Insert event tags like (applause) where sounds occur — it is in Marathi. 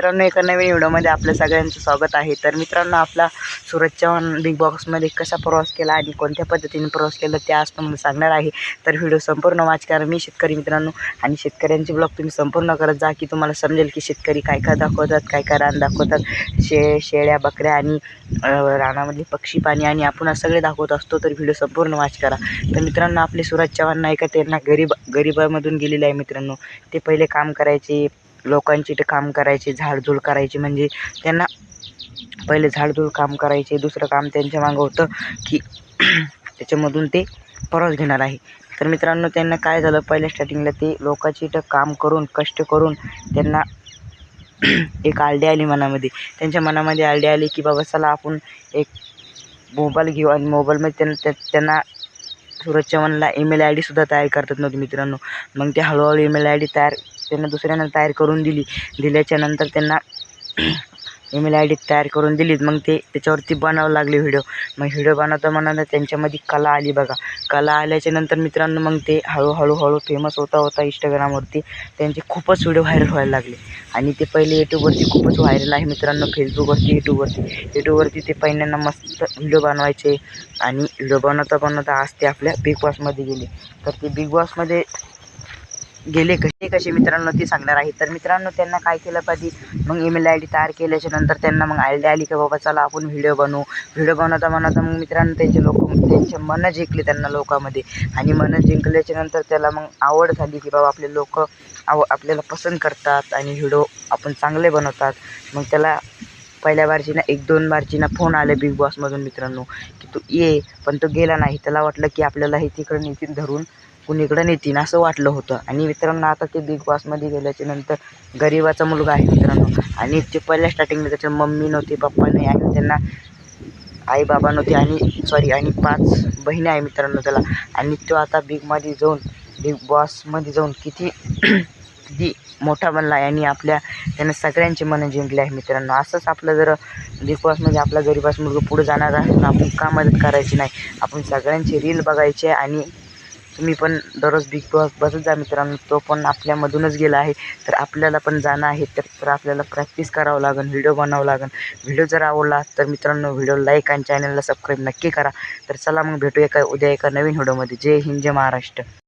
मित्रांनो एका नवीन व्हिडिओमध्ये आपल्या सगळ्यांचं स्वागत आहे. तर मित्रांनो आपला सूरज चव्हाण बिग बॉक्समध्ये कसा प्रवास केला आणि कोणत्या पद्धतीने प्रवास केला ते आज तुम्हाला सांगणार आहे. तर व्हिडिओ संपूर्ण वाच कारण मी शेतकरी मित्रांनो आणि शेतकऱ्यांचे ब्लॉग तुम्ही संपूर्ण करत जा की तुम्हाला समजेल की शेतकरी काय काय दाखवतात काय काय रान दाखवतात. शे शेळ्या बकऱ्या आणि रानामधले पक्षी पाणी आणि आपण सगळे दाखवत असतो तर व्हिडिओ संपूर्ण वाच करा. तर मित्रांनो आपले सूरज चव्हाण नाही का त्यांना गरीब गरिबामधून गेलेले आहे मित्रांनो. ते पहिले काम करायचे लोकांची ते काम करायचे झाडझूड करायची म्हणजे त्यांना पहिले झाडझूड काम करायचे दुसरं काम त्यांच्या मागं होतं की (clears throat) त्याच्यामधून ते परत घेणार आहे. तर मित्रांनो त्यांना काय झालं? पहिल्या स्टार्टिंगला ते लोकांची इथं काम करून कष्ट करून त्यांना (clears throat) एक आयडिया आली मनामध्ये. त्यांच्या मनामध्ये आयडिया आली की बाबा चला आपण एक मोबाईल घेऊ आणि मोबाईलमध्ये त्यांना त्या- त्यांना सूरज चव्हाणला ईमेल आय डीसुद्धा तयार करतात नव्हती मित्रांनो. मग ते हळूहळू ईमेल आय डी तयार त्यांना दुसऱ्यांना तयार करून दिली. दिल्याच्यानंतर त्यांना ईमेल आय डी तयार करून दिलीत. मग ते त्याच्यावरती बनावं लागले व्हिडिओ मग व्हिडिओ बनवता बनवता त्यांच्यामध्ये कला आली बघा. कला आल्याच्यानंतर मित्रांनो मग ते हळूहळू हळू फेमस होता होता इंस्टाग्रामवरती त्यांचे खूपच व्हिडिओ व्हायरल व्हायला लागले. आणि ते पहिले यूट्यूबवरती खूपच व्हायरल आहे मित्रांनो फेसबुकवरती यूट्यूबवरती यूट्यूबवरती ते पहिल्यांदा मस्त व्हिडिओ बनवायचे. आणि व्हिडिओ बनवता बनवता आज ते आपल्या बिग बॉसमध्ये गेले. तर ते बिग बॉसमध्ये गेले कसे कसे मित्रांनो ते सांगणार आहे. तर मित्रांनो त्यांना काय केलं पाहिजे मग ईमेल आय डी तयार केल्याच्यानंतर त्यांना मग आयडिया आली की बाबा चला आपण व्हिडिओ बनवू. व्हिडिओ बनवता बनवता मग मित्रांनो त्यांचे लोक त्यांचे मनं जिंकले त्यांना लोकांमध्ये. आणि मनं जिंकल्याच्या नंतर त्याला मग आवड झाली की बाबा आपले लोक आव आपल्याला पसंत करतात आणि व्हिडिओ आपण चांगले बनवतात. मग त्याला पहिल्या बारची ना एक दोन बारची ना फोन आले बिग बॉसमधून मित्रांनो की तू ये पण तो गेला नाही. त्याला वाटलं की आपल्याला हे तिकडं नितीन धरून कुणीकडं नेतीन असं वाटलं होतं. आणि मित्रांनो आता ते बिग बॉसमध्ये गेल्याच्यानंतर गरिबाचा मुलगा आहे मित्रांनो. आणि ते पहिल्या स्टार्टिंगला त्याच्या मम्मी नव्हती पप्पा नाही आणि त्यांना आई बाबा नव्हते आणि सॉरी आणि पाच बहिणी आहे मित्रांनो त्याला. आणि तो आता बिगमध्ये जाऊन बिग बॉसमध्ये जाऊन किती (clears throat) किती मोठा बनला आहे आणि आपल्या त्यानं सगळ्यांचे मनं जिंकले आहे मित्रांनो. असंच आपलं जर बिग बॉसमध्ये आपला गरिबाचा मुलगा पुढे जाणार आहे आपण का मदत करायची नाही? आपण सगळ्यांची रील बघायचे आणि तुम्ही पण दररोज बिग बॉस बसत जा मित्रांनो. तो पण आपल्यामधूनच गेला आहे. तर आपल्याला पण जाणं आहे. तर तर आपल्याला प्रॅक्टिस करावं लागेल व्हिडिओ बनावं लागेल व्हिडिओ जर आवडला तर मित्रांनो व्हिडिओ लाईक आणि चॅनलला सबस्क्राईब नक्की करा. तर चला मग भेटू एका उद्या एका नवीन व्हिडिओमध्ये जय हिंद जय महाराष्ट्र.